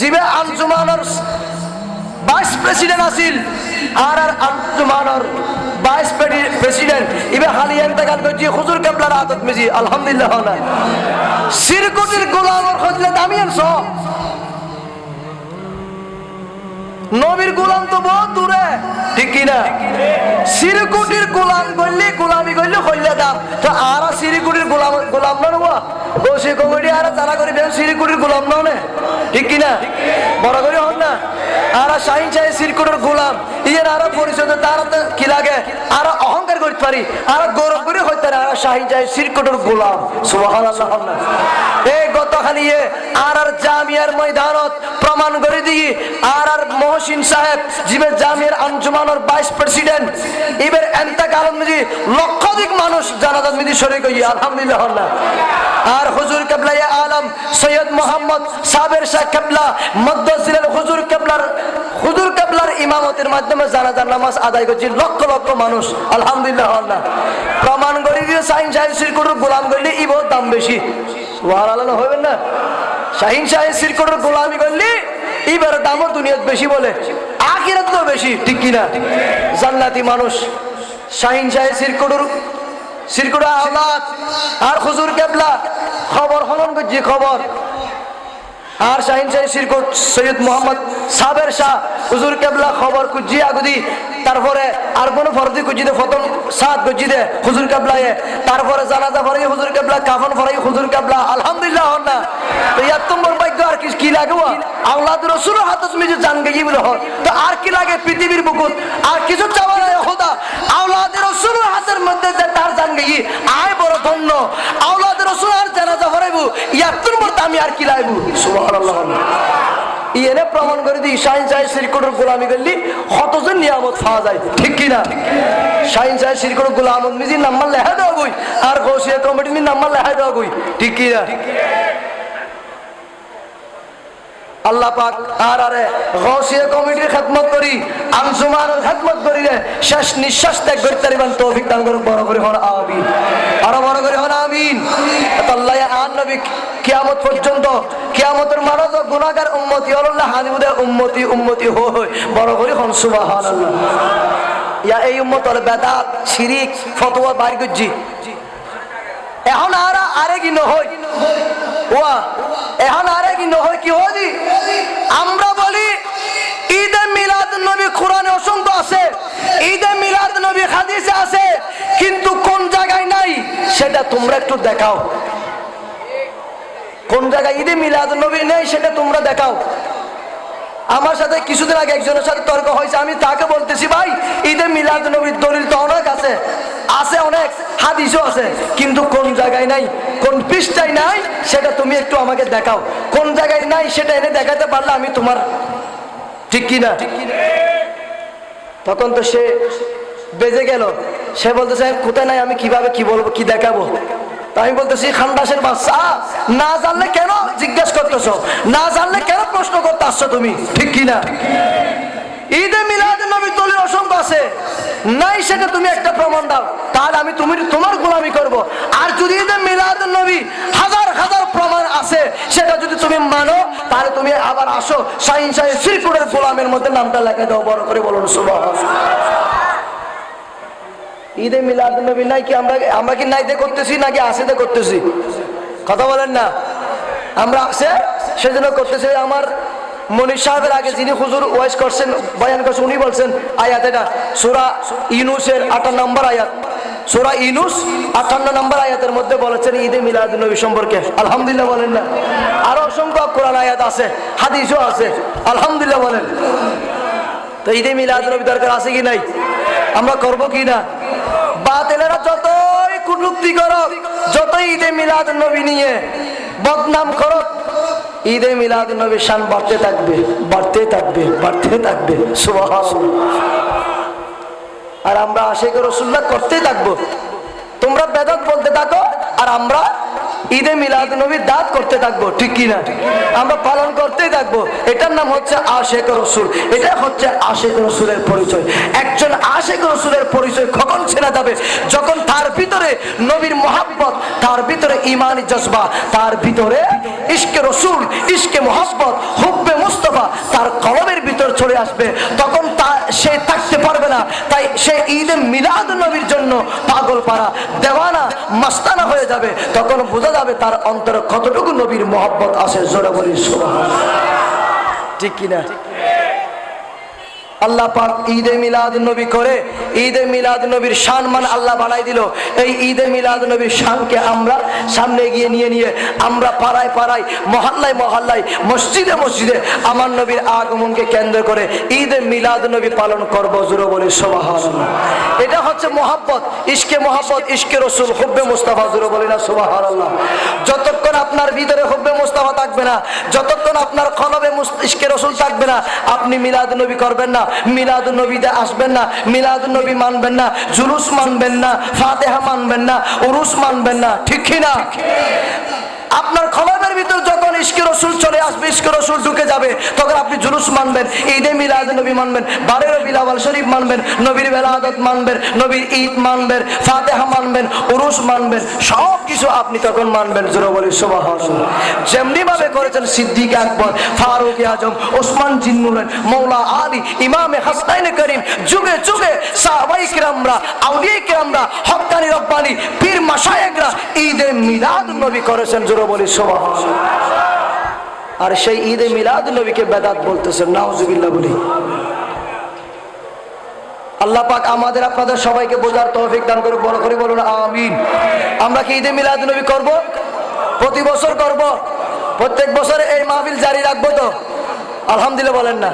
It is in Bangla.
জিবে আঞ্জুমানের ভাইস প্রেসিডেন্ট আছিল, আর আর আঞ্জুমানের ভাইস প্রেসিডেন্ট ইবে হালি এন্তেকাল করছি হুজুর কেবলার আদত মিজি, আলহামদুলিল্লাহ না। সিরকুটির গোলামর খোঁজলে দামি আনছ। নবীর গোলাম তো বহু দূরে, ঠিক কিনা? সিরকুটির গোলাম করলে গোলামি করলে হইলে দাম। তো আর সিরিকুটির গোলাম গোলাম না বসে কমিটি আর তারা করে দেন সিরিকুটির গোলাম, না ঠিক কিনা? বড় করে হন না? আর গোলাম, ইয়ের পরিচয় কি লাগে? আর অহংকার করতে পারি, আর গৌরব করে হইতে পারে, আর গোলাম সুবহান এই গতখালি এ আর আর জামিয়ার ময়দানত প্রমাণ করে দিই, আর আর মহসিন সাহেব জিবে জামিয়ার আঞ্জুমানের ভাইস প্রেসিডেন্ট এবার এন্তাকাল মিজি লক্ষাধিক মানুষ জানাজাত মিজি শরীক আলহামদুলিল্লাহ আর হুজুর কেবলা ইয়া আলম, সৈয়দ মোহাম্মদ সাবের শাহ কেবলা মদ্দাসিরের হুজুর কেবলার হুজুর কেবলার ইমামতের মাধ্যমে নামাজ আদায় করছি, লক্ষ লক্ষ মানুষ, আলহামদুলিল্লাহ প্রমাণ করে দিয়ে সাইন সাহেব গোলাম করলে ইবো দাম বেশি। ওয়ার আলাদা না? শাহিন গোলামি করলে এবার দামও দুনিয়াত বেশি বলে আখিরাত বেশি, ঠিক কিনা? জান্নাতি মানুষ, শাহিন শাহিন সিরকুটুর সিরকুটু আওলাদ আর হুজুর কেবলা। খবর হলন করছি খবর। আর শাহিন সৈয়দ মোহাম্মদ সাবের শাহ, হুজুর কেবলা খবর কুজি আগুদি। তারপরে আর কোনো দে ফতন সাত কুজি দে, হুজুর কেবলা এ তারপরে জানাজা ফরাই হুজুর কেবলা, কাফন ফরাই হুজুর কেবলা, আলহামদুলিল্লাহ। লাগবো আল্লাহ রসুল হাত তুমি যে জান গেই বলে হন তো আর কি লাগে পৃথিবীর বুকুত আর কিছু হাতের মধ্যে যে তার জান আয় বড় ধন্য। আল্লাহ রসুল জানাজা ফরাইবো ইয়ার তোমার আমি আর কি লাগবো? সুবহানাল্লাহ। প্রমাণ করে দিই শাহিন সাহেব শ্রীকুটের গোলামি করলি কতজন নিয়ামত পাওয়া যায়। ঠিক কিনা? শাহিন সাহেব শ্রীকুটের গোলামত মিজির নাম্বার লেখা দেওয়া গই আর গৌসিয়া কমিটির নাম্বার লেখা দেওয়া গই ঠিক কিনা? আল্লাহ পাক আর আরে গৌসিয়া কমিটির খেদমত করি, আনসুমানের খেদমত করি রে শেষ নিঃশ্বাস ত্যাগ করতে পারিবেন, তৌফিক দান করুন বড় করে হন, আমিন। আরও বড় করে হন, আমিন। আল্লাহ আন নবী, কিয়ামত পর্যন্ত কিয়ামতের মানব গুনাহগার উম্মতি, আল্লাহ হানিবুদের উম্মতি উম্মতি হই, বড় করে হন, সুবহানাল্লাহ। ইয়া এই উম্মত হল বেদাত, শিরিক, ফতোয়া বাইর করছি এখন আর আরে কি নহই ওয়া এখন আরে কি নহই কি হদি আমরা বলি, ঈদে মিলাদ নবী কোরআনে অসংখ্য আছে। ঈদে মিলাদ নবী হাদিসে আছে, কিন্তু কোন জায়গায় নাই? সেটা তোমরা একটু দেখাও। কোন জায়গায় ঈদে মিলাদ নবী নেই, সেটা তোমরা দেখাও। আমার সাথে কিছুদিন আগে একজনের সাথে তর্ক হয়েছে, আমি তাকে বলতেছি, ভাই, ঈদে মিলাদ নবীর দলিল তো অনেক আছে। আছে অনেক, হাদিসও আছে, কিন্তু কোন জায়গায় নাই, কোন পৃষ্ঠায় নাই, সেটা তুমি একটু আমাকে দেখাও। কোন জায়গায় নাই, সেটা এনে দেখাতে পারলে আমি তোমার ঠিক কি না তখন তো সে বেজে গেল। সে বলতেছে কোথায় নাই, আমি কীভাবে কি বলব, কি দেখাবো? আমি বলতেছি, খানদাসের বাচ্চা, না জানলে কেন জিজ্ঞেস করতেছো? না জানলে কেন প্রশ্ন করতে আসছো তুমি? ঠিক কি না ঈদে মিলাদ নবী দলিল অসংখ্য আছে। নাই সেটা তুমি একটা প্রমাণ দাও। তাহলে আমি তুমি তোমার গোলামি করব। আর যদি ঈদে মিলাদ নবী হাজার হাজার প্রমাণ আছে, সেটা যদি তুমি মানো, তাহলে তুমি আবার আসো সাইন সাহেব শ্রীকুটের গোলামের মধ্যে নামটা লেখা দাও, বড় করে বলুন সুবাহ ঈদে মিলাদ নবী নাই কি আমরা আমরা কি নাইতে করতেছি নাকি আসেতে করতেছি? কথা বলেন না। আমরা আসে, সেজন্য করতেছি আমার মনির সাহেবের আগে যিনি হুজুর ওয়াইস করছেন, বয়ান করছেন, উনি বলছেন, আয়াত এটা, সুরা ইনুসের আটান্ন নম্বর আয়াত। সুরা ইনুস আটান্ন নম্বর আয়াতের মধ্যে বলেছেন, ঈদে মিলাদ নবী সম্পর্কে। আলহামদুলিল্লাহ বলেন না। আরও অসংখ্য কোরআন আয়াত আছে, হাদিসও আছে। আলহামদুলিল্লাহ বলেন। তো ঈদে মিলাদ নবী দরকার আছে কি নাই? আমরা করব কি না? বাতিলেরা যতই কুটুক্তি করো যতই ঈদে মিলাদ নবী নিয়ে বদনাম করো ঈদে মিলাদ নবী শান বাড়তে থাকবে বাড়তে থাকবে বাড়তে থাকবে। আর আমরা আশেখ রসুল্লাহ করতেই থাকব। তোমরা বেদাত বলতে থাকো, আর আমরা ঈদে মিলাদ নবীর দাঁত করতে থাকব, ঠিক কিনা? আমরা পালন করতেই থাকব। এটার নাম হচ্ছে আশেক রসুল। এটা হচ্ছে আশেক রসুলের পরিচয়। একজন আশেক রসুলের পরিচয় কখন ছেড়ে যাবে? যখন তার ভিতরে নবীর মহাব্বত, তার ভিতরে ইমানি জজবা, তার ভিতরে ইশকে রসুল, ইশকে মহাব্বত, হুব্বে মুস্ত মুস্তফা, তার কলমের ভিতর চলে আসবে। তখন তা সে থাকতে পারবে না। তাই সে ঈদে মিলাদ নবীর জন্য পাগল পারা দেওয়ানা, মাস্তানা হয়ে যাবে। তখন বোঝা যাবে তার অন্তরে কতটুকু নবীর মহব্বত আছে, জোরে বলি। ঠিক কিনা? আল্লাহ পাক ঈদে মিলাদ নবী করে, ঈদে মিলাদ নবীর সম্মান আল্লাহ বানাই দিল। এই ঈদে মিলাদ নবীর শানকে আমরা সামনে গিয়ে নিয়ে নিয়ে আমরা পাড়ায় পাড়ায়, মহল্লায় মহল্লায়, মসজিদে মসজিদে আমার নবীর আগমনকে কেন্দ্র করে ঈদে মিলাদ নবী পালন করব জুড়ে বলি সোবাহান এটা হচ্ছে মোহাব্বত, ইশকে মোহাব্বত, ইশকে রসুল, হুব্বে মুস্তাফা জুড়ে বলি না সোবাহান যতক্ষণ আপনার ভিতরে হুব্বে মুস্তাফা থাকবে না, যতক্ষণ আপনার ইশকে রসুল থাকবে না। আপনি মিলাদ নবী করবেন না, মিলাদ নবীতে আসবেন না, মিলাদ নবী মানবেন না, জুলুস মানবেন না, ফাতেহা মানবেন না, উরুস মানবেন না, ঠিক না? আপনার ইস্কে রসুল চলে আসবে ইস্কে রসুল ঢুকে যাবে। তখন আপনি জুলুস মানবেন, ঈদে মিলাদ নবী মানবেন, বারের বিলাওয়াল শরীফ মানবেন, নবীর বেলাদত মানবেন, নবীর ঈদ মানবেন, ফাতেহা মানবেন, উরুস মানবেন সব কিছু আপনি তখন মানবেন, জোর সুবাহ যেমনি ভাবে করেছেন সিদ্দিক আকবর, ফারুক আজম, ওসমান জিন্নুরেন মৌলা আলী, ইমামে হাসনাইন করিম, যুগে যুগে সাহাবাই কিরামরা, আউলিয়া কিরামরা হক্কানি রব্বানি, পীর মাশায়েকরা ঈদে মিলাদ নবী করেছেন, জোর বলি সুবাহ আর সেই ঈদে মিলাদ নবীকে বেদাত বলতেছেন, নাউজুবিল্লাহ বলি। আল্লাহ পাক আমাদের, আপনাদের সবাইকে বোঝার তৌফিক দান করে বড় করে বলুন, আমিন। আমরা কি ঈদে মিলাদ নবী করব? প্রতি বছর করব? প্রত্যেক বছর এই মাহফিল জারি রাখব তো? আলহামদুলিল্লাহ বলেন না।